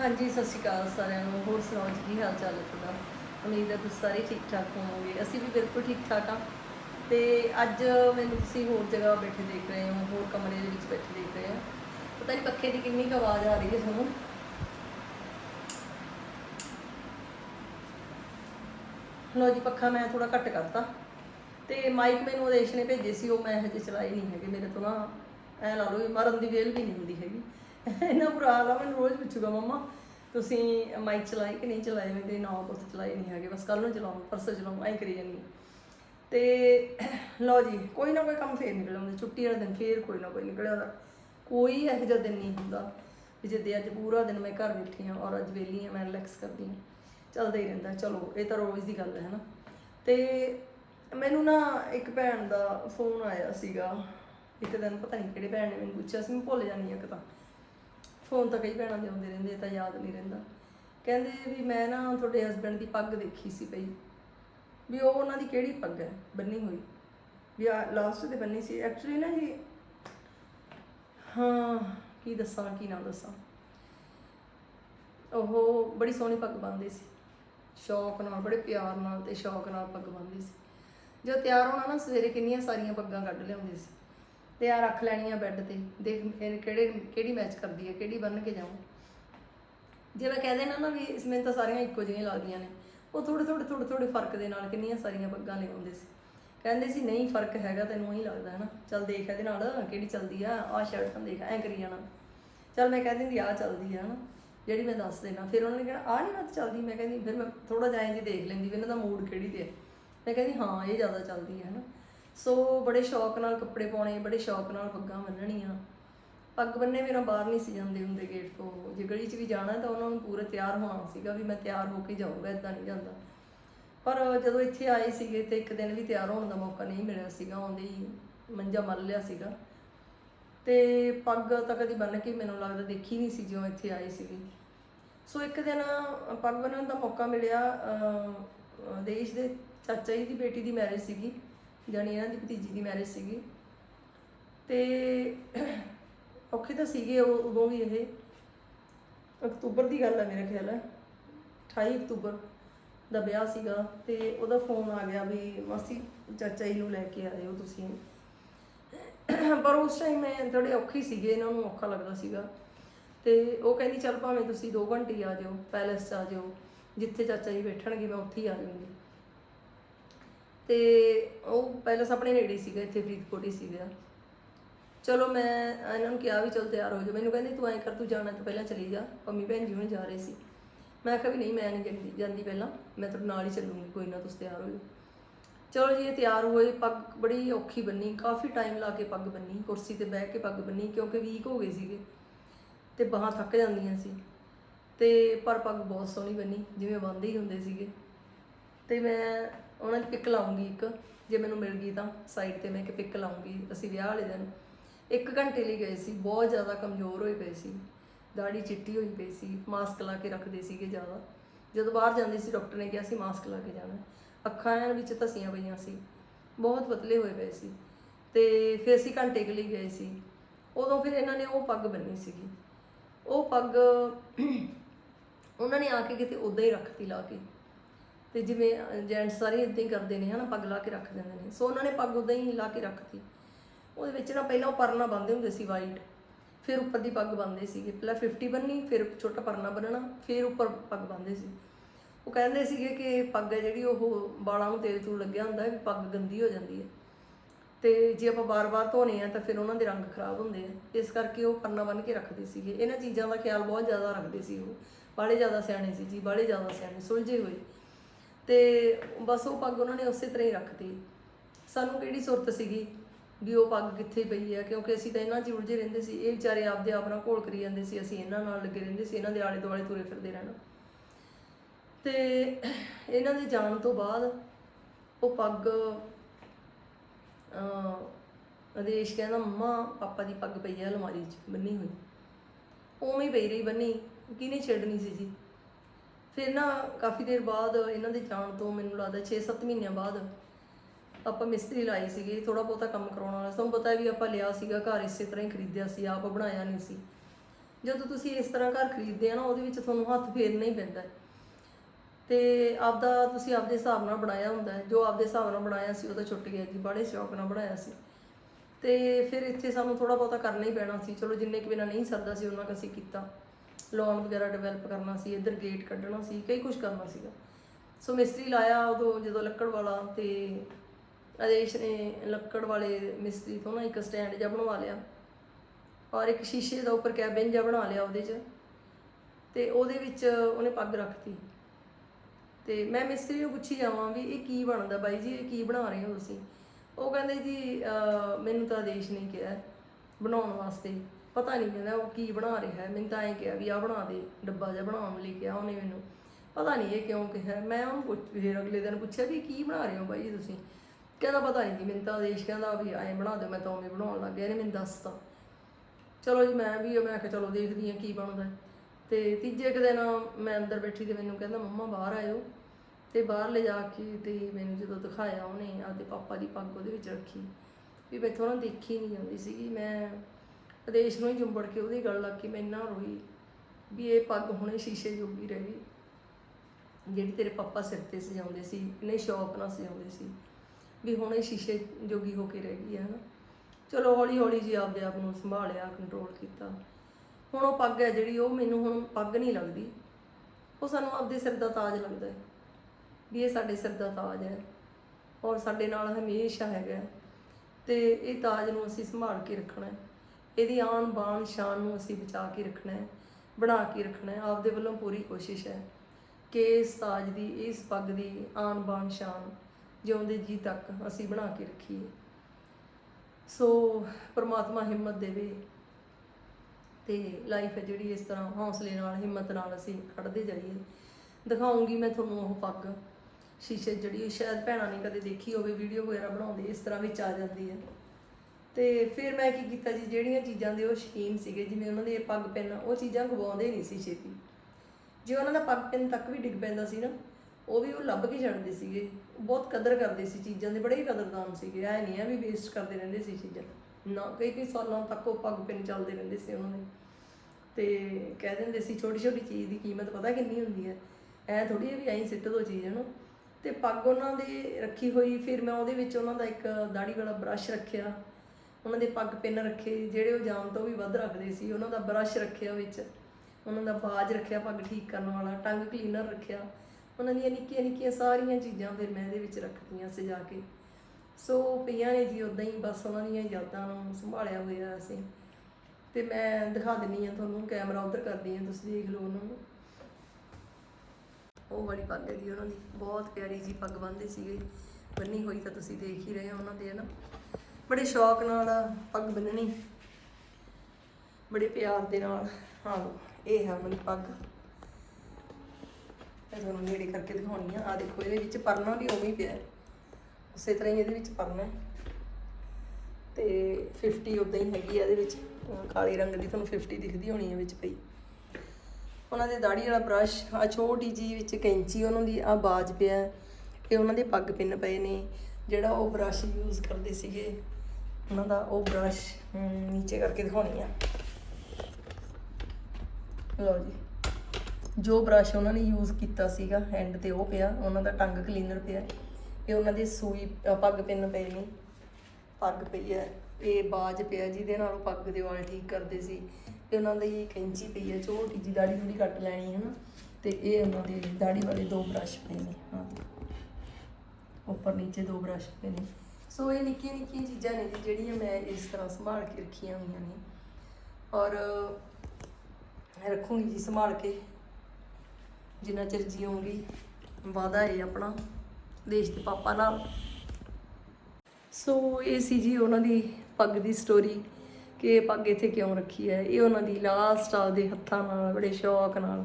ਹਾਂਜੀ, ਸਤਿ ਸ਼੍ਰੀ ਅਕਾਲ ਸਾਰਿਆਂ ਨੂੰ। ਹੋਰ ਸੁਣਾਓ ਜੀ, ਕੀ ਹਾਲ ਚਾਲ ਹੈ ਤੁਹਾਡਾ? ਉਮੀਦ ਹੈ ਤੁਸੀਂ ਸਾਰੇ ਠੀਕ ਠਾਕ ਹੋਵੋਗੇ। ਅਸੀਂ ਵੀ ਬਿਲਕੁਲ ਠੀਕ ਠਾਕ ਹਾਂ। ਤੇ ਅੱਜ ਮੈਨੂੰ ਤੁਸੀਂ ਹੋਰ ਜਗ੍ਹਾ ਬੈਠੇ ਦੇਖ ਰਹੇ ਹੋ, ਹੋਰ ਕਮਰੇ ਦੇ ਵਿੱਚ ਬੈਠੇ ਦੇਖ ਰਹੇ ਹੋ। ਪਤਾ ਨਹੀਂ ਪੱਖੇ ਦੀ ਕਿੰਨੀ ਕੁ ਆਵਾਜ਼ ਆ ਰਹੀ ਹੈ ਤੁਹਾਨੂੰ। ਲੋ ਜੀ, ਪੱਖਾ ਮੈਂ ਥੋੜਾ ਘੱਟ ਕਰਤਾ। ਤੇ ਮਾਈਕ ਮੈਨੂੰ ਆਦੇਸ਼ ਨੇ ਭੇਜੇ ਸੀ, ਉਹ ਮੈਂ ਹਜੇ ਚਲਾਏ ਨਹੀਂ ਹੈਗੇ। ਮੇਰੇ ਤੋਂ ਨਾ ਐ ਲਾ ਲਓ ਵੀ ਮਰਨ ਦੀ ਵੇਲ ਵੀ ਨਹੀਂ ਹੁੰਦੀ ਹੈਗੀ। ਇਹਨਾਂ ਬੁਰਾ ਹਾਲ ਆ ਮੈਨੂੰ ਰੋਜ਼ ਪੁੱਛੂਗਾ ਮੰਮਾ, ਤੁਸੀਂ ਮਾਈਕ ਚਲਾਏ ਕਿ ਨਹੀਂ ਚਲਾਏ ਮੈਂ ਤੇ ਨਾ ਪੁੱਤ ਚਲਾਏ ਨਹੀਂ ਹੈਗੇ, ਬਸ ਕੱਲ ਨੂੰ ਚਲਾਉਂ, ਪਰਸੋਂ ਚਲਾਉਂ, ਐਂ ਕਰੀ ਜਾਂਦੀ ਤੇ ਲਓ ਜੀ, ਕੋਈ ਨਾ ਕੋਈ ਕੰਮ ਫੇਰ ਨਿਕਲ ਆਉਂਦਾ ਛੁੱਟੀ ਵਾਲੇ ਦਿਨ ਫੇਰ ਕੋਈ ਨਾ ਕੋਈ ਨਿਕਲ ਆਉਂਦਾ ਕੋਈ ਇਹੋ ਜਿਹਾ ਦਿਨ ਨਹੀਂ ਹੁੰਦਾ ਵੀ ਜਿੱਦੇ ਅੱਜ ਪੂਰਾ ਦਿਨ ਮੈਂ ਘਰ ਬੈਠੀ ਹਾਂ ਔਰ ਅੱਜ ਵਿਹਲੀ ਹਾਂ, ਮੈਂ ਰਿਲੈਕਸ ਕਰਦੀ ਹਾਂ। ਚੱਲਦਾ ਹੀ ਰਹਿੰਦਾ, ਚਲੋ, ਇਹ ਤਾਂ ਰੋਜ਼ ਦੀ ਗੱਲ ਹੈ, ਹਨਾ? ਤੇ ਮੈਨੂੰ ਨਾ ਇੱਕ ਭੈਣ ਦਾ ਫੋਨ ਆਇਆ ਸੀਗਾ, ਇੱਕ ਦਿਨ, ਪਤਾ ਨਹੀਂ ਕਿਹੜੇ ਭੈਣ ਨੇ ਮੈਨੂੰ ਪੁੱਛਿਆ ਸੀ, ਮੈਂ ਭੁੱਲ ਜਾਂਦੀ ਹਾਂ ਤਾਂ। ਫੋਨ ਤਾਂ ਕਈ ਭੈਣਾਂ ਦੇ ਆਉਂਦੇ ਰਹਿੰਦੇ ਇਹ ਤਾਂ ਯਾਦ ਨਹੀਂ ਰਹਿੰਦਾ। ਕਹਿੰਦੇ ਵੀ ਮੈਂ ਨਾ ਤੁਹਾਡੇ ਹਸਬੰਡ ਦੀ ਪੱਗ ਦੇਖੀ ਸੀ ਪਈ। ਵੀ ਉਹ ਉਹਨਾਂ ਦੀ ਕਿਹੜੀ ਪੱਗ ਹੈ? ਬੰਨੀ ਹੋਈ। ਵੀ ਆ ਲਾਸਟ ਤੇ ਬੰਨੀ ਸੀ। ਐਕਚੁਅਲੀ ਨਾ ਜੀ, ਹਾਂ, ਕੀ ਦੱਸਾਂ, ਕੀ ਨਾ ਦੱਸਾਂ। ਉਹ ਬੜੀ ਸੋਹਣੀ ਪੱਗ ਬੰਨਦੇ ਸੀ। ਸ਼ੌਕ ਨਾਲ, ਬੜੇ ਪਿਆਰ ਨਾਲ ਤੇ ਸ਼ੌਕ ਨਾਲ ਪੱਗ ਬੰਨਦੇ ਸੀ। ਜਦੋਂ ਤਿਆਰ ਹੋਣਾ ਨਾ, ਸਵੇਰੇ ਕਿੰਨੀਆਂ ਸਾਰੀਆਂ ਪੱਗਾਂ ਕੱਢ ਲਿਆਉਂਦੇ ਸੀ। ਤੇ ਆ ਰੱਖ ਲੈਣੀ ਆ ਬੈੱਡ ਤੇ। ਦੇਖ ਫਿਰ ਕਿਹੜੇ, ਕਿਹੜੀ ਮੈਚ ਕਰਦੀ ਹੈ ਕਿਹੜੀ ਬੰਨ ਕੇ ਜਾਵਾਂ ਜੇ ਮੈਂ ਕਹਿ ਦੇਣਾ ਨਾ ਵੀ ਇਸ ਮੈਨੂੰ ਤਾਂ ਸਾਰੀਆਂ ਇੱਕੋ ਜਿਹੀਆਂ ਲੱਗਦੀਆਂ ਨੇ, ਉਹ ਥੋੜੇ ਥੋੜੇ ਥੋੜੇ ਥੋੜੇ ਫ਼ਰਕ ਦੇ ਨਾਲ ਕਿੰਨੀਆਂ ਸਾਰੀਆਂ ਪੱਗਾਂ ਲਿਆਉਂਦੇ ਸੀ। ਕਹਿੰਦੇ ਸੀ, ਨਹੀਂ, ਫ਼ਰਕ ਹੈਗਾ ਤੈਨੂੰ ਹੀ ਲੱਗਦਾ ਹੈ ਨਾ ਚੱਲ ਦੇਖ ਇਹਦੇ ਨਾਲ ਕਿਹੜੀ ਚੱਲਦੀ ਆ, ਆਹ ਸ਼ਰਟ ਦੇਖ, ਐਂ ਕਰੀ ਜਾਣਾ। ਚੱਲ ਮੈਂ ਕਹਿ ਦਿੰਦੀ ਆ ਚੱਲਦੀ ਆ ਨਾ ਜਿਹੜੀ ਮੈਂ ਦੱਸ ਦੇਣਾ। ਫਿਰ ਉਹਨਾਂ ਨੇ ਕਿਹਾ ਆ ਨਹੀਂ ਮਤ ਚੱਲਦੀ? ਮੈਂ ਕਹਿੰਦੀ, ਫਿਰ ਮੈਂ ਥੋੜਾ ਜਿਹਾ ਇੰਜ ਦੇਖ ਲੈਂਦੀ ਵੀ ਇਹਨਾਂ ਦਾ ਮੂਡ ਕਿਹੜੀ ਤੇ ਹੈ ਮੈਂ ਕਹਿੰਦੀ, ਹਾਂ, ਇਹ ਜ਼ਿਆਦਾ ਚੱਲਦੀ ਹੈ ਨਾ ਸੋ ਬੜੇ ਸ਼ੌਕ ਨਾਲ ਕੱਪੜੇ ਪਾਉਣੇ, ਬੜੇ ਸ਼ੌਕ ਨਾਲ ਪੱਗਾਂ ਬੰਨਣੀਆਂ ਪੱਗ ਬੰਨੇ ਮੇਰਾ ਬਾਹਰ ਨਹੀਂ ਸੀ ਜਾਂਦੇ ਹੁੰਦੇ ਗੇਟ ਤੋਂ। ਜੇ ਗਲੀ 'ਚ ਵੀ ਜਾਣਾ ਤਾਂ ਉਹਨਾਂ ਨੂੰ ਪੂਰਾ ਤਿਆਰ ਹੋਣਾ ਸੀਗਾ ਵੀ ਮੈਂ ਤਿਆਰ ਹੋ ਕੇ ਜਾਊਂਗਾ ਇਦਾਂ ਨਹੀਂ ਜਾਂਦਾ। ਪਰ ਜਦੋਂ ਇੱਥੇ ਆਏ ਸੀਗੇ ਤੇ ਇੱਕ ਦਿਨ ਵੀ ਤਿਆਰ ਹੋਣ ਦਾ ਮੌਕਾ ਨਹੀਂ ਮਿਲਿਆ ਸੀਗਾ, ਆਉਂਦੇ ਹੀ ਮੰਜਾ ਮੱਲ ਲਿਆ ਸੀਗਾ। ਤੇ ਪੱਗ ਤਾਂ ਕਦੀ ਬੰਨ ਕੇ ਮੈਨੂੰ ਲੱਗਦਾ ਦੇਖੀ ਨਹੀਂ ਸੀ ਜਿਉਂ ਇੱਥੇ ਆਏ ਸੀਗੇ। ਸੋ ਇੱਕ ਦਿਨ ਪੱਗ ਬੰਨਣ ਦਾ ਮੌਕਾ ਮਿਲਿਆ ਦੇਸ਼ ਦੇ ਚਾਚਾ ਜੀ ਦੀ ਬੇਟੀ ਦੀ ਮੈਰਿਜ ਸੀਗੀ। ਜਾਣੀ ਇਹਨਾਂ ਦੀ ਭਤੀਜੀ ਦੀ ਮੈਰਿਜ ਸੀਗੀ। ਤੇ ਔਖੇ ਤਾਂ ਸੀਗੇ ਉਹ- ਉਦੋਂ ਵੀ ਇਹ। ਅਕਤੂਬਰ ਦੀ ਗੱਲ ਹੈ ਮੇਰੇ ਖਿਆਲ ਹੈ। 28 ਅਕਤੂਬਰ ਦਾ ਵਿਆਹ ਸੀਗਾ ਤੇ ਉਹਦਾ ਫੋਨ ਆ ਗਿਆ ਵੀ ਮਾਸੀ, ਚਾਚਾ ਜੀ ਨੂੰ ਲੈ ਕੇ ਆਇਓ ਤੁਸੀਂ। ਪਰ ਉਸ ਟਾਈਮ ਮੈਂ ਥੋੜੇ ਔਖੀ ਸੀਗੇ, ਇਹਨਾਂ ਨੂੰ ਔਖਾ ਲੱਗਦਾ ਸੀਗਾ। ਤੇ ਉਹ ਕਹਿੰਦੀ, ਚੱਲ ਭਾਵੇਂ ਤੁਸੀਂ 2 ਘੰਟੇ ਆ ਜਾਓ ਪੈਲੇਸ 'ਚ ਆ ਜਾਓ ਜਿੱਥੇ ਚਾਚਾ ਜੀ ਬੈਠਣਗੇ ਮੈਂ ਉੱਥੇ ਹੀ ਆ ਜਾਊਂਗੀ। ਤੇ ਉਹ ਪਹਿਲਾਂ ਆਪਣੇ ਨੇੜੇ ਹੀ ਸੀਗਾ, ਇੱਥੇ ਫਰੀਦਕੋਟ ਹੀ ਸੀਗਾ। ਚਲੋ ਮੈਂ ਇਹਨਾਂ ਨੂੰ ਕਿਹਾ ਵੀ ਚਲ ਤਿਆਰ ਹੋ ਜਾ ਮੈਨੂੰ ਕਹਿੰਦੀ ਤੂੰ ਐਂ ਕਰ, ਤੂੰ ਜਾਣਾ ਤਾਂ ਪਹਿਲਾਂ ਚਲੀ ਜਾ। ਮੰਮੀ ਭੈਣ ਜੀ ਹੁਣ ਜਾ ਰਹੇ ਸੀ। ਮੈਂ ਕਿਹਾ ਵੀ ਨਹੀਂ, ਮੈਂ ਨਹੀਂ ਜਾਂਦੀ ਜਾਂਦੀ ਪਹਿਲਾਂ। ਮੈਂ ਤੁਹਾਡੇ ਨਾਲ ਹੀ ਚੱਲੂੰਗੀ, ਕੋਈ ਨਾ ਤੁਸੀਂ ਤਿਆਰ ਹੋ ਜਾਓ। ਚਲੋ ਜੀ, ਇਹ ਤਿਆਰ ਹੋਏ, ਪੱਗ ਬੜੀ ਔਖੀ ਬੰਨੀ। ਕਾਫੀ ਟਾਈਮ ਲਾ ਕੇ ਪੱਗ ਬੰਨੀ, ਕੁਰਸੀ ਤੇ ਬਹਿ ਕੇ ਪੱਗ ਬੰਨੀ, ਕਿਉਂਕਿ ਵੀਕ ਹੋ ਗਏ ਸੀਗੇ। ਤੇ ਬਾਹਾਂ ਥੱਕ ਜਾਂਦੀਆਂ ਸੀ। ਤੇ ਪਰ ਪੱਗ ਬਹੁਤ ਸੋਹਣੀ ਬੰਨੀ, ਜਿਵੇਂ ਬੰਨਦੇ ਹੀ ਹੁੰਦੇ ਸੀਗੇ। ਤੇ ਮੈਂ ਉਹਨਾਂ ਦੀ ਪਿਕ ਲਾਉਂਗੀ ਇੱਕ, ਜੇ ਮੈਨੂੰ ਮਿਲ ਗਈ ਤਾਂ ਸਾਈਡ ਤੇ ਮੈਂ ਇੱਕ ਪਿਕ ਲਾਉਂਗੀ, ਅਸੀਂ ਵਿਆਹ ਵਾਲੇ ਦਿਨ। ਇੱਕ ਘੰਟੇ ਲਈ ਗਏ ਸੀ, ਬਹੁਤ ਜ਼ਿਆਦਾ ਕਮਜ਼ੋਰ ਹੋਏ ਪਏ ਸੀ। ਦਾੜੀ ਚਿੱਟੀ ਹੋਈ ਪਈ ਸੀ ਮਾਸਕ ਲਾ ਕੇ ਰੱਖਦੇ ਸੀਗੇ ਜ਼ਿਆਦਾ। ਜਦੋਂ ਬਾਹਰ ਜਾਂਦੇ ਸੀ ਡਾਕਟਰ ਨੇ ਕਿਹਾ ਸੀ ਮਾਸਕ ਲਾ ਕੇ ਜਾਣਾ। ਅੱਖਾਂ ਵਿੱਚ ਧਸੀਆਂ ਪਈਆਂ ਸੀ। ਬਹੁਤ ਪਤਲੇ ਹੋਏ ਪਏ ਸੀ। ਤੇ ਫਿਰ ਅਸੀਂ ਘੰਟੇ ਕੁ ਲਈ ਗਏ ਸੀ। ਉਦੋਂ ਫਿਰ ਇਹਨਾਂ ਨੇ ਉਹ ਪੱਗ ਬੰਨੀ ਸੀਗੀ। ਉਹ ਪੱਗ ਉਹਨਾਂ ਨੇ ਆ ਕੇ ਕਿਤੇ ਉਦਾਂ ਹੀ ਰੱਖਤੀ ਲਾ ਕੇ। ਤੇ ਜਿਵੇਂ ਜੈਂਟਸ ਸਾਰੇ ਇਦਾਂ ਹੀ ਕਰਦੇ ਨੇ, ਹਨਾ, ਪੱਗ ਲਾ ਕੇ ਰੱਖ ਦਿੰਦੇ ਨੇ। ਸੋ ਉਹਨਾਂ ਨੇ ਪੱਗ ਉਦਾਂ ਹੀ ਲਾ ਕੇ ਰੱਖਤੀ। ਉਹਦੇ ਵਿੱਚ ਨਾ ਪਹਿਲਾਂ ਉਹ ਪਰਨਾ ਬੰਨਦੇ ਹੁੰਦੇ ਸੀ ਵਾਈਟ ਫਿਰ ਉੱਪਰ ਦੀ ਪੱਗ ਬੰਨ੍ਹਦੇ ਸੀਗੇ। ਪਹਿਲਾਂ 50 ਬੰਨੀ, ਫਿਰ ਛੋਟਾ ਪਰਨਾ ਬੰਨਣਾ ਫਿਰ ਉੱਪਰ ਪੱਗ ਬੰਨ੍ਹਦੇ ਸੀ। ਉਹ ਕਹਿੰਦੇ ਸੀਗੇ ਕਿ ਪੱਗ ਹੈ ਜਿਹੜੀ, ਉਹ ਵਾਲਾਂ ਨੂੰ ਤੇਲ ਤੂਲ ਲੱਗਿਆ ਹੁੰਦਾ ਵੀ ਪੱਗ ਗੰਦੀ ਹੋ ਜਾਂਦੀ ਹੈ। ਤੇ ਜੇ ਆਪਾਂ ਬਾਰ-ਬਾਰ ਧੋਨੇ ਆ, ਤਾਂ ਫਿਰ ਉਹਨਾਂ ਦੇ ਰੰਗ ਖਰਾਬ ਹੁੰਦੇ ਆ। ਇਸ ਕਰਕੇ ਉਹ ਪਰਨਾ ਬੰਨ੍ਹ ਕੇ ਰੱਖਦੇ ਸੀਗੇ। ਇਹਨਾਂ ਚੀਜ਼ਾਂ ਦਾ ਖਿਆਲ ਬਹੁਤ ਜ਼ਿਆਦਾ ਰੱਖਦੇ ਸੀ ਉਹ। ਬਾਲੇ ਜ਼ਿਆਦਾ ਸਿਆਣੇ ਸੀ ਜੀ ਬਾਲੇ ਜ਼ਿਆਦਾ ਸਿਆਣੇ, ਸੁਲਝੇ ਹੋਏ। ਤੇ ਬਸ ਉਹ ਪੱਗ ਉਹਨਾਂ ਨੇ ਉਸੇ ਤਰ੍ਹਾਂ ਹੀ ਰੱਖਤੀ। ਸਾਨੂੰ ਕਿਹੜੀ ਸੁਰਤ ਸੀਗੀ ਵੀ ਉਹ ਪੱਗ ਕਿੱਥੇ ਪਈ ਹੈ? ਕਿਉਂਕਿ ਅਸੀਂ ਤਾਂ ਇਹਨਾਂ 'ਚ ਹੀ ਉਲਝੇ ਰਹਿੰਦੇ ਸੀ। ਇਹ ਵਿਚਾਰੇ ਆਪਦੇ ਆਪ ਨਾਲ ਘੋਲ ਕਰੀ ਜਾਂਦੇ ਸੀ। ਅਸੀਂ ਇਹਨਾਂ ਨਾਲ ਲੱਗੇ ਰਹਿੰਦੇ ਸੀ। ਇਹਨਾਂ ਦੇ ਆਲੇ ਦੁਆਲੇ ਤੁਰੇ ਫਿਰਦੇ ਰਹਿਣਾ। ਤੇ ਇਹਨਾਂ ਦੇ ਜਾਣ ਤੋਂ ਬਾਅਦ ਉਹ ਪੱਗ, ਅਹ ਆਦੇਸ਼ ਕਹਿੰਦਾ, ਮੰਮਾ, ਪਾਪਾ ਦੀ ਪੱਗ ਪਈ ਹੈ ਅਲਮਾਰੀ 'ਚ। ਬੰਨੀ ਹੋਈ। ਉਵੇਂ ਹੀ ਪਈ ਰਹੀ, ਬੰਨੀ। ਕਿਹਨੇ ਛੇੜਨੀ ਸੀ ਜੀ? ਫਿਰ ਨਾ ਕਾਫੀ ਦੇਰ ਬਾਅਦ ਇਹਨਾਂ ਦੇ ਜਾਣ ਤੋਂ ਮੈਨੂੰ ਲੱਗਦਾ 6-7 ਮਹੀਨਿਆਂ ਬਾਅਦ ਆਪਾਂ ਮਿਸਤਰੀ ਲਾਈ ਸੀਗੀ ਥੋੜਾ ਬਹੁਤਾ ਕੰਮ ਕਰਾਉਣ ਵਾਲਾ। ਤੁਹਾਨੂੰ ਪਤਾ ਵੀ ਆਪਾਂ ਲਿਆ ਸੀਗਾ ਘਰ ਇਸੇ ਤਰ੍ਹਾਂ ਹੀ ਖਰੀਦਿਆ ਸੀ, ਆਪ ਬਣਾਇਆ ਨਹੀਂ ਸੀ। ਜਦੋਂ ਤੁਸੀਂ ਇਸ ਤਰ੍ਹਾਂ ਘਰ ਖਰੀਦਦੇ ਆ ਨਾ, ਉਹਦੇ ਵਿੱਚ ਤੁਹਾਨੂੰ ਹੱਥ ਫੇਰਨਾ ਹੀ ਪੈਂਦਾ ਹੈ। ਤੇ ਆਪਦਾ ਤੁਸੀਂ ਆਪਦੇ ਹਿਸਾਬ ਨਾਲ ਬਣਾਇਆ ਹੁੰਦਾ ਜੋ ਆਪਦੇ ਹਿਸਾਬ ਨਾਲ ਬਣਾਇਆ ਸੀ, ਉਹ ਤਾਂ ਛੁੱਟ ਗਿਆ ਜੀ ਬੜੇ ਸ਼ੌਕ ਨਾਲ ਬਣਾਇਆ ਸੀ। ਤੇ ਫਿਰ ਇੱਥੇ ਸਾਨੂੰ ਥੋੜਾ ਬਹੁਤਾ ਕਰਨਾ ਹੀ ਪੈਣਾ ਸੀ। ਚਲੋ, ਜਿੰਨੇ ਕੁ ਬਿਨਾ ਨਹੀਂ ਸਰਦਾ ਸੀ, ਉਹਨਾਂ ਕੁ ਅਸੀਂ ਕੀਤਾ। ਲੋਨ ਵਗੈਰਾ ਡਿਵੈਲਪ ਕਰਨਾ ਸੀ, ਇੱਧਰ ਗੇਟ ਕੱਢਣਾ ਸੀ, ਕਈ ਕੁਝ ਕਰਨਾ ਸੀਗਾ। ਸੋ ਮਿਸਤਰੀ ਲਾਇਆ ਉਦੋਂ ਜਦੋਂ ਲੱਕੜ ਵਾਲਾ ਤੇ ਆਦੇਸ਼ ਨੇ ਲੱਕੜ ਵਾਲੇ ਮਿਸਤਰੀ ਤੋਂ ਨਾ ਇੱਕ ਸਟੈਂਡ ਜਿਹਾ ਬਣਵਾ ਲਿਆ। ਔਰ ਇੱਕ ਸ਼ੀਸ਼ੇ ਦਾ ਉੱਪਰ ਕੈਬਿਨ ਜਿਹਾ ਬਣਾ ਲਿਆ ਉਹਦੇ 'ਚ। ਤੇ ਉਹਦੇ ਵਿੱਚ ਉਹਨੇ ਪੱਗ ਰੱਖਤੀ। ਤੇ ਮੈਂ ਮਿਸਤਰੀ ਨੂੰ ਪੁੱਛੀ ਜਾਵਾਂ ਵੀ ਇਹ ਕੀ ਬਣਦਾ ਬਾਈ ਜੀ, ਇਹ ਕੀ ਬਣਾ ਰਹੇ ਹੋ ਤੁਸੀਂ? ਉਹ ਕਹਿੰਦੇ ਜੀ ਮੈਨੂੰ ਤਾਂ ਆਦੇਸ਼ ਨਹੀਂ ਕਿਹਾ ਬਣਾਉਣ ਵਾਸਤੇ। ਪਤਾ ਨਹੀਂ ਕਹਿੰਦਾ ਉਹ ਕੀ ਬਣਾ ਰਿਹਾ ਹੈ, ਮੈਨੂੰ ਤਾਂ ਐਂ ਕਿਹਾ ਵੀ ਆ ਬਣਾ ਦੇ, ਡੱਬਾ ਜਿਹਾ ਬਣਾਉਣ ਲਈ ਕਿਹਾ ਉਹਨੇ ਮੈਨੂੰ। ਪਤਾ ਨਹੀਂ ਇਹ ਕਿਉਂ ਕਿਹਾ ਮੈਂ ਉਹਨੂੰ ਪੁੱਛ, ਫਿਰ ਅਗਲੇ ਦਿਨ ਪੁੱਛਿਆ ਵੀ ਕੀ ਬਣਾ ਰਹੇ ਹੋ ਬਾਈ ਜੀ ਤੁਸੀਂ? ਕਹਿੰਦਾ ਪਤਾ ਨਹੀਂ ਜੀ, ਮੈਨੂੰ ਤਾਂ ਆਦੇਸ਼ ਕਹਿੰਦਾ ਵੀ ਐਂ ਬਣਾ ਦਿਓ, ਮੈਂ ਤਾਂ ਉਵੇਂ ਬਣਾਉਣ ਲੱਗ ਗਿਆ, ਇਹਨੇ ਮੈਨੂੰ ਦੱਸਤਾ। ਚਲੋ ਜੀ, ਮੈਂ ਵੀ ਮੈਂ ਕਿਹਾ ਚਲੋ ਦੇਖਦੀ ਹਾਂ ਕੀ ਬਣਦਾ ਹੈ। ਤੇ ਤੀਜੇ ਕੁ ਦਿਨ ਮੈਂ ਅੰਦਰ ਬੈਠੀ ਤੇ ਮੈਨੂੰ ਕਹਿੰਦਾ, ਮੰਮਾ ਬਾਹਰ ਆਇਓ। ਤੇ ਬਾਹਰ ਲੈ ਜਾ ਕੇ ਤੇ ਮੈਨੂੰ ਜਦੋਂ ਦਿਖਾਇਆ ਉਹਨੇ, ਆਪਦੇ ਪਾਪਾ ਦੀ ਪੱਗ ਉਹਦੇ ਵਿੱਚ ਰੱਖੀ। ਵੀ ਮੈਥੋਂ ਨਾ ਦੇਖੀ ਨਹੀਂ ਜਾਂਦੀ ਸੀਗੀ, ਮੈਂ ਆਦੇਸ਼ ਨੂੰ ਹੀ ਜੁੰਬੜ ਕੇ ਉਹਦੀ ਗੱਲ ਲੱਗ ਕੇ ਮੈਂ ਇੰਨਾ ਰੋਈ ਵੀ ਇਹ ਪੱਗ ਹੁਣੇ ਸ਼ੀਸ਼ੇ ਜੋਗੀ ਰਹਿ ਗਈ। ਜਿਹੜੀ ਤੇਰੇ ਪਾਪਾ ਸਿਰ ਤੇ ਸਜਾਉਂਦੇ ਸੀ ਇਹਨੇ ਸ਼ੌਕ ਨਾਲ ਸਜਾਉਂਦੇ ਸੀ ਵੀ ਹੁਣੇ ਸ਼ੀਸ਼ੇ ਜੋਗੀ ਹੋ ਕੇ ਰਹਿ ਗਈ ਹੈ ਨਾ ਚਲੋ ਹੌਲੀ ਹੌਲੀ ਜੀ ਆਪਦੇ ਆਪ ਨੂੰ ਸੰਭਾਲਿਆ ਕੰਟਰੋਲ ਕੀਤਾ। ਹੁਣ ਉਹ ਪੱਗ ਹੈ ਜਿਹੜੀ, ਉਹ ਮੈਨੂੰ ਹੁਣ ਪੱਗ ਨਹੀਂ ਲੱਗਦੀ। ਉਹ ਸਾਨੂੰ ਆਪਦੇ ਸਿਰ ਦਾ ਤਾਜ ਲੱਗਦਾ ਹੈ ਵੀ ਇਹ ਸਾਡੇ ਸਿਰ ਦਾ ਤਾਜ ਹੈ ਔਰ ਸਾਡੇ ਨਾਲ ਹਮੇਸ਼ਾ ਹੈਗਾ ਹੈ। ਤੇ ਇਹ ਤਾਜ ਨੂੰ ਅਸੀਂ ਸੰਭਾਲ ਕੇ ਰੱਖਣਾ ਹੈ। ਇਹਦੀ ਆਨ ਬਾਨ ਸ਼ਾਨ ਨੂੰ ਅਸੀਂ ਬਚਾ ਕੇ ਰੱਖਣਾ ਹੈ, ਬਣਾ ਕੇ ਰੱਖਣਾ ਹੈ, ਆਪਦੇ ਵੱਲੋਂ ਪੂਰੀ ਕੋਸ਼ਿਸ਼ ਹੈ ਕਿ ਇਸ ਤਾਜ ਦੀ, ਇਸ ਪੱਗ ਦੀ ਆਨ ਬਾਨ ਸ਼ਾਨ ਜਿਉਂਦੇ ਜੀ ਤੱਕ ਅਸੀਂ ਬਣਾ ਕੇ ਰੱਖੀਏ। ਸੋ ਪ੍ਰਮਾਤਮਾ ਹਿੰਮਤ ਦੇਵੇ ਤੇ ਲਾਈਫ ਹੈ ਜਿਹੜੀ ਇਸ ਤਰ੍ਹਾਂ ਹੌਸਲੇ ਨਾਲ, ਹਿੰਮਤ ਨਾਲ ਅਸੀਂ ਕੱਢਦੇ ਜਾਈਏ। ਦਿਖਾਉਂਗੀ ਮੈਂ ਤੁਹਾਨੂੰ ਉਹ ਪੱਗ, ਸ਼ੀਸ਼ੇ ਜਿਹੜੀ ਸ਼ਾਇਦ ਭੈਣਾਂ ਨੇ ਕਦੇ ਦੇਖੀ ਹੋਵੇ ਵੀਡੀਓ ਵਗੈਰਾ ਬਣਾਉਂਦੇ, ਇਸ ਤਰ੍ਹਾਂ ਵਿੱਚ ਆ ਜਾਂਦੀ ਹੈ। ਤੇ ਫਿਰ ਮੈਂ ਕੀ ਕੀਤਾ ਜੀ, ਜਿਹੜੀਆਂ ਚੀਜ਼ਾਂ ਦੇ ਉਹ ਸ਼ੌਕੀਨ ਸੀਗੇ, ਜਿਵੇਂ ਉਹਨਾਂ ਦੇ ਪੱਗ ਪੈਨ, ਉਹ ਚੀਜ਼ਾਂ ਗਵਾਉਂਦੇ ਨਹੀਂ ਸੀ ਛੇਤੀ। ਜੇ ਉਹਨਾਂ ਦਾ ਪੱਗ ਪੈਨ ਤੱਕ ਵੀ ਡਿੱਗ ਪੈਂਦਾ ਸੀ ਨਾ, ਉਹ ਵੀ ਉਹ ਲੱਭ ਕੇ ਛੱਡਦੇ ਸੀਗੇ। ਬਹੁਤ ਕਦਰ ਕਰਦੇ ਸੀ ਚੀਜ਼ਾਂ ਦੇ, ਬੜੇ ਹੀ ਕਦਰਦਾਨ ਸੀਗੇ। ਐ ਨਹੀਂ ਆ ਵੀ ਵੇਸਟ ਕਰਦੇ ਰਹਿੰਦੇ ਸੀ ਚੀਜ਼ਾਂ। ਨਾ, ਕਈ ਕਈ ਸਾਲਾਂ ਤੱਕ ਉਹ ਪੱਗ ਪੈਨ ਚੱਲਦੇ ਰਹਿੰਦੇ ਸੀ ਉਹਨਾਂ ਦੇ। ਤੇ ਕਹਿ ਦਿੰਦੇ ਸੀ, ਛੋਟੀ ਛੋਟੀ ਚੀਜ਼ ਦੀ ਕੀਮਤ ਪਤਾ ਕਿੰਨੀ ਹੁੰਦੀ ਹੈ। ਐ ਥੋੜੀ ਵੀ ਐਂ ਸਿੱਟ ਦੋ ਚੀਜ਼ ਨੂੰ। ਤੇ ਪੱਗ ਉਹਨਾਂ ਦੇ ਰੱਖੀ ਹੋਈ, ਫਿਰ ਮੈਂ ਉਹਦੇ ਵਿੱਚ ਉਹਨਾਂ ਦਾ ਇੱਕ ਦਾੜੀ ਵਾਲਾ ਬ੍ਰਸ਼ ਰੱਖਿਆ। ਉਹਨਾਂ ਦੇ ਪੱਗ ਪਿੰਨ ਰੱਖੇ, ਜਿਹੜੇ ਉਹ ਜਾਮ ਤੋਂ ਵੀ ਵੱਧ ਰੱਖਦੇ ਸੀ, ਉਹਨਾਂ ਦਾ ਬ੍ਰਸ਼ ਰੱਖਿਆ ਵਿੱਚ, ਉਹਨਾਂ ਦਾ ਬਾਜ ਰੱਖਿਆ ਪੱਗ ਠੀਕ ਕਰਨ ਵਾਲਾ, ਟੰਗ ਕਲੀਨਰ ਰੱਖਿਆ, ਉਹਨਾਂ ਦੀਆਂ ਨਿੱਕੀਆਂ ਨਿੱਕੀਆਂ ਸਾਰੀਆਂ ਚੀਜ਼ਾਂ ਫਿਰ ਮੈਂ ਇਹਦੇ ਵਿੱਚ ਰੱਖਤੀਆਂ ਸਜਾ ਕੇ। ਸੋ ਪਈਆਂ ਨੇ ਜੀ ਉਦਾਂ ਹੀ, ਬਸ ਉਹਨਾਂ ਦੀਆਂ ਯਾਦਾਂ ਨੂੰ ਸੰਭਾਲਿਆ ਹੋਇਆ ਅਸੀਂ। ਤੇ ਮੈਂ ਦਿਖਾ ਦਿੰਨੀ ਆ ਤੁਹਾਨੂੰ, ਕੈਮਰਾ ਉਧਰ ਕਰਦੀ ਆ ਤੁਸੀਂ ਦੇਖ ਲਓ ਉਹਨਾਂ। ਨੂੰ ਉਹ ਵਾਲੀ ਪੱਗ ਹੈ ਉਹਨਾਂ ਦੀ ਬਹੁਤ ਪਿਆਰੀ ਜੀ ਪੱਗ ਬੰਨਦੇ ਸੀਗੇ। ਬੰਨੀ ਹੋਈ ਤਾਂ ਤੁਸੀਂ ਦੇਖ ਹੀ ਰਹੇ ਹੋ ਉਹਨਾਂ ਦੇ ਨਾ? ਬੜੇ ਸ਼ੌਕ ਨਾਲ ਪੱਗ ਬੰਨਣੀ ਬੜੇ ਪਿਆਰ ਦੇ ਨਾਲ। ਹਾਂ, ਇਹ ਹੈ ਉਹਨਾਂ ਦੀ ਪੱਗ। ਮੈਂ ਤੁਹਾਨੂੰ ਨੇੜੇ ਕਰਕੇ ਦਿਖਾਉਣੀ ਆ। ਆ ਦੇਖੋ, ਇਹਦੇ ਵਿੱਚ ਪਰਨਾ ਵੀ ਉਵੇਂ ਹੀ ਪਿਆ ਉਸੇ ਤਰ੍ਹਾਂ ਹੀ ਇਹਦੇ ਵਿੱਚ ਪਰਨਾ ਹੈ। ਤੇ 50 ਉਦਾਂ ਹੀ ਹੈਗੀ ਆ ਇਹਦੇ ਵਿੱਚ। ਕਾਲੇ ਰੰਗ ਦੀ ਤੁਹਾਨੂੰ 50 ਦਿਖਦੀ ਹੋਣੀ ਹੈ ਵਿੱਚ ਪਈ। ਉਹਨਾਂ ਦੇ ਦਾੜੀ ਵਾਲਾ ਬ੍ਰਸ਼ ਆ ਛੋਟੀ ਜੀ ਵਿੱਚ ਕੈਂਚੀ ਉਹਨਾਂ ਦੀ ਆ ਬਾਜ ਪਿਆ ਹੈ। ਇਹ ਉਹਨਾਂ ਦੇ ਪੱਗ ਪਿੰਨ ਪਏ ਨੇ। ਜਿਹੜਾ ਉਹ ਬ੍ਰਸ਼ ਯੂਜ਼ ਕਰਦੇ ਸੀਗੇ। ਉਹਨਾਂ ਦਾ ਉਹ ਬ੍ਰਸ਼ ਨੀਚੇ ਕਰਕੇ ਦਿਖਾਉਣੀ ਆ। ਲਓ ਜੀ। ਜੋ ਬ੍ਰਸ਼ ਉਹਨਾਂ ਨੇ ਯੂਜ਼ ਕੀਤਾ ਸੀਗਾ ਹੈਂਡ ਤੇ ਉਹ ਪਿਆ, ਉਹਨਾਂ ਦਾ ਟੰਗ ਕਲੀਨਰ ਪਿਆ। ਇਹ ਉਹਨਾਂ ਦੀ ਸੂਈ ਪੱਗ ਪਿੰਨ ਪਏ ਨੇ। ਪੱਗ ਪਈ ਹੈ ਇਹ ਬਾਜ ਪਿਆ ਜਿਹਦੇ ਨਾਲ ਉਹ ਪੱਗ ਦੇ ਵਾਲ ਠੀਕ ਕਰਦੇ ਸੀ। ਤੇ ਉਹਨਾਂ ਦੀ ਕੈਂਚੀ ਪਈ ਹੈ ਛੋਟੀ ਜੀ ਦਾੜੀ ਥੋੜੀ ਕੱਟ ਲੈਣੀ ਹੈ ਨਾ। ਤੇ ਇਹ ਉਹਨਾਂ ਦੇ ਦਾੜੀ ਵਾਲੇ ਦੋ ਬ੍ਰਸ਼ ਪਏ ਨੇ, ਹਾਂ। ਉੱਪਰ ਨੀਚੇ ਦੋ ਬ੍ਰਸ਼ ਪਏ ਨੇ। ਸੋ ਇਹ ਨਿੱਕੀਆਂ ਨਿੱਕੀਆਂ ਚੀਜ਼ਾਂ ਨੇ ਜੀ ਜਿਹੜੀਆਂ ਮੈਂ ਇਸ ਤਰ੍ਹਾਂ ਸੰਭਾਲ ਕੇ ਰੱਖੀਆਂ ਹੋਈਆਂ ਨੇ। ਔਰ ਰੱਖੂੰਗੀ ਜੀ ਸੰਭਾਲ ਕੇ। ਜਿੰਨਾ ਚਿਰ ਜੀਉਂਗੀ ਵਾਦਾ ਹੈ ਆਪਣਾ ਦੇਸ਼ ਦੇ ਪਾਪਾ ਨਾਲ। ਸੋ ਇਹ ਸੀ ਜੀ ਉਹਨਾਂ ਦੀ ਪੱਗ ਦੀ ਸਟੋਰੀ ਕਿ ਇਹ ਪੱਗ ਇੱਥੇ ਕਿਉਂ ਰੱਖੀ ਹੈ। ਇਹ ਉਹਨਾਂ ਦੀ ਲਾਸਟ ਆਪਦੇ ਹੱਥਾਂ ਨਾਲ, ਬੜੇ ਸ਼ੌਕ ਨਾਲ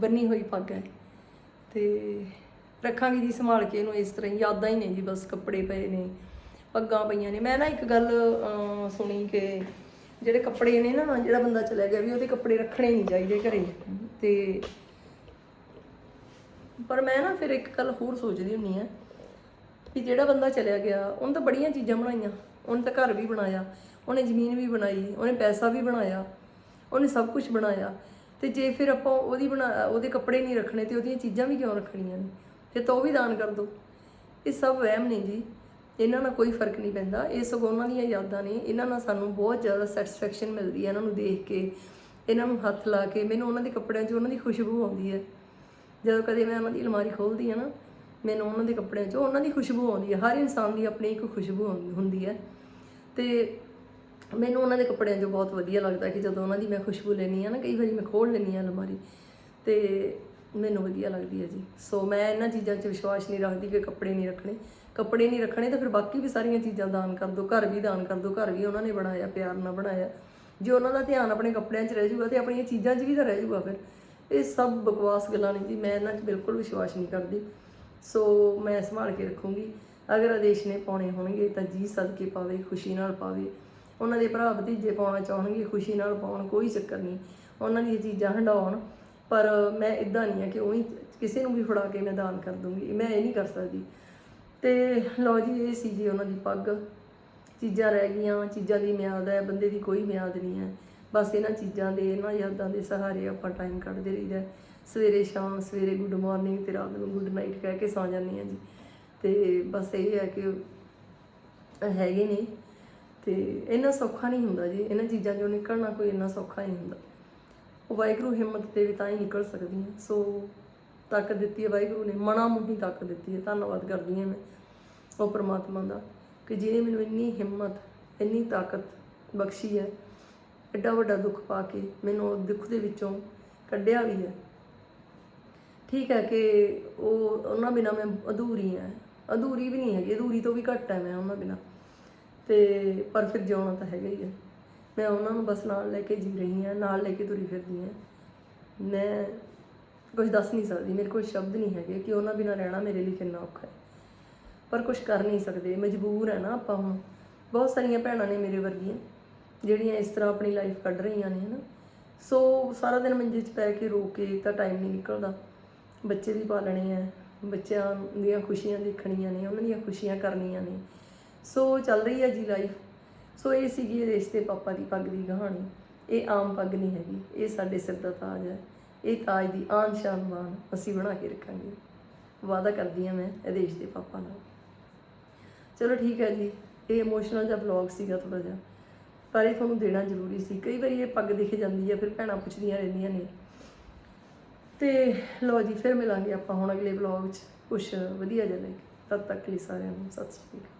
ਬੰਨੀ ਹੋਈ ਪੱਗ ਹੈ। ਤੇ ਰੱਖਾਂਗੇ ਜੀ ਸੰਭਾਲ ਕੇ ਇਹਨੂੰ ਇਸ ਤਰ੍ਹਾਂ ਹੀ। ਯਾਦਾਂ ਹੀ ਨੇ ਜੀ, ਬਸ ਕੱਪੜੇ ਪਏ ਨੇ। ਪੱਗਾਂ ਪਈਆਂ ਨੇ। ਮੈਂ ਨਾ ਇੱਕ ਗੱਲ ਸੁਣੀ ਕਿ ਜਿਹੜੇ ਕੱਪੜੇ ਨੇ ਨਾ, ਜਿਹੜਾ ਬੰਦਾ ਚਲਾ ਗਿਆ ਵੀ, ਉਹਦੇ ਕੱਪੜੇ ਰੱਖਣੇ ਨਹੀਂ ਚਾਹੀਦੇ ਘਰੇ। ਤੇ ਪਰ ਮੈਂ ਨਾ ਫਿਰ ਇੱਕ ਗੱਲ ਹੋਰ ਸੋਚਦੀ ਹੁੰਨੀ ਆ ਵੀ ਜਿਹੜਾ ਬੰਦਾ ਚਲਿਆ ਗਿਆ, ਉਹਨੇ ਤਾਂ ਬੜੀਆਂ ਚੀਜ਼ਾਂ ਬਣਾਈਆਂ। ਉਹਨੇ ਤਾਂ ਘਰ ਵੀ ਬਣਾਇਆ, ਉਹਨੇ ਜ਼ਮੀਨ ਵੀ ਬਣਾਈ, ਉਹਨੇ ਪੈਸਾ ਵੀ ਬਣਾਇਆ, ਉਹਨੇ ਸਭ ਕੁਝ ਬਣਾਇਆ। ਤੇ ਜੇ ਫਿਰ ਆਪਾਂ ਉਹਦੀ ਬਣਾ, ਉਹਦੇ ਕੱਪੜੇ ਨਹੀਂ ਰੱਖਣੇ ਤੇ ਉਹਦੀਆਂ ਚੀਜ਼ਾਂ ਵੀ ਕਿਉਂ ਰੱਖਣੀਆਂ ਨੇ? ਫਿਰ ਤਾਂ ਉਹ ਵੀ ਦਾਨ ਕਰ ਦਿਓ ਇਹ ਸਭ ਵਹਿਮ ਨੇ ਜੀ। ਇਹਨਾਂ ਨਾਲ ਕੋਈ ਫ਼ਰਕ ਨਹੀਂ ਪੈਂਦਾ। ਇਹ ਸਗੋਂ ਉਹਨਾਂ ਦੀਆਂ ਯਾਦਾਂ ਨੇ। ਇਹਨਾਂ ਨਾਲ ਸਾਨੂੰ ਬਹੁਤ ਜ਼ਿਆਦਾ ਸੈਟੀਸਫੈਕਸ਼ਨ ਮਿਲਦੀ ਹੈ ਇਹਨਾਂ ਨੂੰ ਦੇਖ ਕੇ। ਇਹਨਾਂ ਨੂੰ ਹੱਥ ਲਾ ਕੇ। ਮੈਨੂੰ ਉਹਨਾਂ ਦੇ ਕੱਪੜਿਆਂ 'ਚ ਉਹਨਾਂ ਦੀ ਖੁਸ਼ਬੂ ਆਉਂਦੀ ਹੈ। ਜਦੋਂ ਕਦੇ ਮੈਂ ਉਹਨਾਂ ਦੀ ਅਲਮਾਰੀ ਖੋਲਦੀ ਹਾਂ ਨਾ, ਮੈਨੂੰ ਉਹਨਾਂ ਦੇ ਕੱਪੜਿਆਂ 'ਚ ਉਹਨਾਂ ਦੀ ਖੁਸ਼ਬੂ ਆਉਂਦੀ ਹੈ। ਹਰ ਇਨਸਾਨ ਦੀ ਆਪਣੀ ਇੱਕ ਖੁਸ਼ਬੂ ਹੁੰਦੀ- ਹੁੰਦੀ ਹੈ। ਤੇ ਮੈਨੂੰ ਉਹਨਾਂ ਦੇ ਕੱਪੜਿਆਂ 'ਚ ਬਹੁਤ ਵਧੀਆ ਲੱਗਦਾ ਕਿ ਜਦੋਂ ਉਹਨਾਂ ਦੀ ਮੈਂ ਖੁਸ਼ਬੂ ਲੈਣੀ ਆ ਨਾ, ਕਈ ਵਾਰੀ ਮੈਂ ਖੋਲ ਲੈਂਦੀ ਆ ਅਲਮਾਰੀ। ਤੇ ਮੈਨੂੰ ਵਧੀਆ ਲੱਗਦੀ ਹੈ ਜੀ। ਸੋ ਮੈਂ ਇਹਨਾਂ ਚੀਜ਼ਾਂ 'ਚ ਵਿਸ਼ਵਾਸ ਨਹੀਂ ਰੱਖਦੀ ਕਿ ਕੱਪੜੇ ਨਹੀਂ ਰੱਖਣੇ। ਕੱਪੜੇ ਨਹੀਂ ਰੱਖਣੇ ਤਾਂ ਫਿਰ ਬਾਕੀ ਵੀ ਸਾਰੀਆਂ ਚੀਜ਼ਾਂ ਦਾਨ ਕਰ ਦਿਓ, ਘਰ ਵੀ ਦਾਨ ਕਰ ਦਿਓ, ਘਰ ਵੀ ਉਹਨਾਂ ਨੇ ਬਣਾਇਆ, ਪਿਆਰ ਨਾਲ ਬਣਾਇਆ। ਜੇ ਉਹਨਾਂ ਦਾ ਧਿਆਨ ਆਪਣੇ ਕੱਪੜਿਆਂ 'ਚ ਰਹਿ ਜਾਊਗਾ ਤੇ ਆਪਣੀਆਂ ਚੀਜ਼ਾਂ 'ਚ ਵੀ ਤਾਂ ਰਹਿ ਜਾਊਗਾ ਫਿਰ। ਇਹ ਸਭ ਬਕਵਾਸ ਗੱਲਾਂ ਨੇ ਜੀ, ਮੈਂ ਇਹਨਾਂ 'ਚ ਬਿਲਕੁਲ ਵਿਸ਼ਵਾਸ ਨਹੀਂ ਕਰਦੀ। ਸੋ ਮੈਂ ਸੰਭਾਲ ਕੇ ਰੱਖੂੰਗੀ। ਅਗਰ ਆਦੇਸ਼ ਨੇ ਪਾਉਣੇ ਹੋਣਗੇ ਤਾਂ ਜੀ ਸਦਕੇ ਪਾਵੇ, ਖੁਸ਼ੀ ਨਾਲ ਪਾਵੇ। ਉਹਨਾਂ ਦੇ ਭਰਾ ਭਤੀਜੇ ਪਾਉਣਾ ਚਾਹਣਗੇ, ਖੁਸ਼ੀ ਨਾਲ ਪਾਉਣ, ਕੋਈ ਚੱਕਰ ਨਹੀਂ। ਉਹਨਾਂ ਦੀਆਂ ਚੀਜ਼ਾਂ ਹੰਡਾਉਣ ਪਰ ਮੈਂ ਇਦਾਂ ਨਹੀਂ ਆ ਕਿ ਉਹੀ ਕਿਸੇ ਨੂੰ ਵੀ ਫੜਾ ਕੇ ਮੈਂ ਦਾਨ ਕਰ ਦੂੰਗੀ। ਮੈਂ ਇਹ ਨਹੀਂ ਕਰ ਸਕਦੀ। ਤੇ ਲਓ ਜੀ, ਇਹ ਸੀ ਜੀ ਉਹਨਾਂ ਦੀ ਪੱਗ। ਚੀਜ਼ਾਂ ਰਹਿ ਗਈਆਂ, ਚੀਜ਼ਾਂ ਦੀ ਮਿਆਦ ਹੈ, ਬੰਦੇ ਦੀ ਕੋਈ ਮਿਆਦ ਨਹੀਂ ਹੈ। ਬਸ ਇਹਨਾਂ ਚੀਜ਼ਾਂ ਦੇ, ਇਹਨਾਂ ਯਾਦਾਂ ਦੇ ਸਹਾਰੇ ਆਪਾਂ ਟਾਈਮ ਕੱਢਦੇ ਰਹੀਦਾ ਸਵੇਰੇ ਸ਼ਾਮ, ਸਵੇਰੇ ਗੁੱਡ ਮਾਰਨਿੰਗ ਤੇ ਰਾਤ ਨੂੰ ਗੁੱਡ ਨਾਈਟ ਕਹਿ ਕੇ ਸੌ ਜਾਂਦੀ ਹਾਂ ਜੀ। ਤੇ ਬਸ ਇਹ ਹੈ ਕਿ ਹੈਗੇ ਨੇ। ਤੇ ਇੰਨਾ ਸੌਖਾ ਨਹੀਂ ਹੁੰਦਾ ਜੀ, ਇਹਨਾਂ ਚੀਜ਼ਾਂ ਚੋਂ ਨਿਕਲਣਾ ਕੋਈ ਇੰਨਾ ਸੌਖਾ ਨਹੀਂ ਹੁੰਦਾ। ਉਹ ਵਾਹਿਗੁਰੂ ਹਿੰਮਤ ਤੇ ਵੀ ਤਾਂ ਹੀ ਨਿਕਲ ਸਕਦੀ ਹੈ ਸੋ ਤਾਕਤ ਦਿੱਤੀ ਹੈ ਵਾਹਿਗੁਰੂ ਨੇ, ਮਨਾ ਮੁਹੀ ਤਾਕਤ ਦਿੱਤੀ ਹੈ। ਧੰਨਵਾਦ ਕਰਦੀ ਹਾਂ ਮੈਂ। ਉਹ ਪ੍ਰਮਾਤਮਾ ਦਾ, ਕਿ ਜਿਹਨੇ ਮੈਨੂੰ ਇੰਨੀ ਹਿੰਮਤ, ਇੰਨੀ ਤਾਕਤ ਬਖਸ਼ੀ ਹੈ, ਐਡਾ ਵੱਡਾ ਦੁੱਖ ਪਾ ਕੇ ਮੈਨੂੰ ਉਹ ਦੁੱਖ ਦੇ ਵਿੱਚੋਂ ਕੱਢਿਆ ਵੀ ਹੈ। ਠੀਕ ਹੈ ਕਿ ਉਹ, ਉਹਨਾਂ ਬਿਨਾ ਮੈਂ ਅਧੂਰੀ ਹਾਂ। ਅਧੂਰੀ ਵੀ ਨਹੀਂ ਹੈਗੀ, ਅਧੂਰੀ ਤੋਂ ਵੀ ਘੱਟ ਹੈ ਮੈਂ ਉਹਨਾਂ ਬਿਨਾ। ਤੇ ਪਰ ਫਿਰ ਜਿਉਣਾ ਤਾਂ ਹੈਗਾ ਹੀ ਹੈ। ਮੈਂ ਉਹਨਾਂ ਨੂੰ ਬਸ ਨਾਲ ਲੈ ਕੇ ਜੀ ਰਹੀ ਹਾਂ, ਨਾਲ ਲੈ ਕੇ ਤੁਰੀ ਫਿਰਦੀ ਹਾਂ। ਮੈਂ ਕੁਝ ਦੱਸ ਨਹੀਂ ਸਕਦੀ, ਮੇਰੇ ਕੋਲ ਸ਼ਬਦ ਨਹੀਂ ਹੈਗੇ ਕਿ ਉਹਨਾਂ ਬਿਨਾ ਰਹਿਣਾ ਮੇਰੇ ਲਈ ਕਿੰਨਾ ਔਖਾ ਹੈ। ਪਰ ਕੁਝ ਕਰ ਨਹੀਂ ਸਕਦੇ, ਮਜਬੂਰ ਹੈ ਨਾ ਆਪਾਂ ਹੁਣ। ਬਹੁਤ ਸਾਰੀਆਂ ਭੈਣਾਂ ਨੇ ਮੇਰੇ ਵਰਗੀਆਂ, ਜਿਹੜੀਆਂ ਇਸ ਤਰ੍ਹਾਂ ਆਪਣੀ ਲਾਈਫ ਕੱਢ ਰਹੀਆਂ ਨੇ, ਹਨਾ। ਸੋ ਸਾਰਾ ਦਿਨ ਮੰਜੇ 'ਚ ਪੈ ਕੇ ਰੋ ਕੇ ਤਾਂ ਟਾਈਮ ਨਹੀਂ ਨਿਕਲਦਾ। ਬੱਚੇ ਵੀ ਪਾਲਣੇ ਆ, ਬੱਚਿਆਂ ਦੀਆਂ ਖੁਸ਼ੀਆਂ ਦੇਖਣੀਆਂ ਨੇ, ਉਹਨਾਂ ਦੀਆਂ ਖੁਸ਼ੀਆਂ ਕਰਨੀਆਂ ਨੇ। ਸੋ ਚੱਲ ਰਹੀ ਹੈ ਜੀ ਲਾਈਫ ਸੋ ਇਹ ਸੀਗੀ ਰੇਸ਼ ਦੇ ਪਾਪਾ ਦੀ ਪੱਗ ਦੀ ਕਹਾਣੀ। ਇਹ ਆਮ ਪੱਗ ਨਹੀਂ ਹੈਗੀ, ਇਹ ਸਾਡੇ ਸਿਰ ਦਾ ਤਾਜ ਹੈ। ਇਹ ਤਾਜ ਦੀ ਆਨ ਸ਼ਾਨ ਮਾਨ ਅਸੀਂ ਬਣਾ ਕੇ ਰੱਖਾਂਗੇ। ਵਾਅਦਾ ਕਰਦੀ ਹਾਂ ਮੈਂ ਆਦੇਸ਼ ਦੇ ਪਾਪਾ ਨਾਲ। ਚਲੋ ਠੀਕ ਹੈ ਜੀ, ਇਹ ਇਮੋਸ਼ਨਲ ਜਿਹਾ ਵਲੌਗ ਸੀਗਾ ਥੋੜਾ ਜਿਹਾ। ਪਰ ਇਹ ਤੁਹਾਨੂੰ ਦੇਣਾ ਜ਼ਰੂਰੀ ਸੀ। ਕਈ ਵਾਰੀ ਇਹ ਪੱਗ ਦਿਖ ਜਾਂਦੀ ਹੈ ਫਿਰ ਭੈਣਾਂ ਪੁੱਛਦੀਆਂ ਰਹਿੰਦੀਆਂ ਨੇ। ਤੇ ਲਓ ਜੀ, ਫਿਰ ਮਿਲਾਂਗੇ ਆਪਾਂ ਹੁਣ ਅਗਲੇ ਵਲੌਗ 'ਚ। ਕੁਝ ਵਧੀਆ ਜਿਹਾ ਲੈ ਕੇ। ਤਦ ਤੱਕ ਲਈ ਸਾਰਿਆਂ ਨੂੰ ਸਤਿ ਸ਼੍ਰੀ ਅਕਾਲ।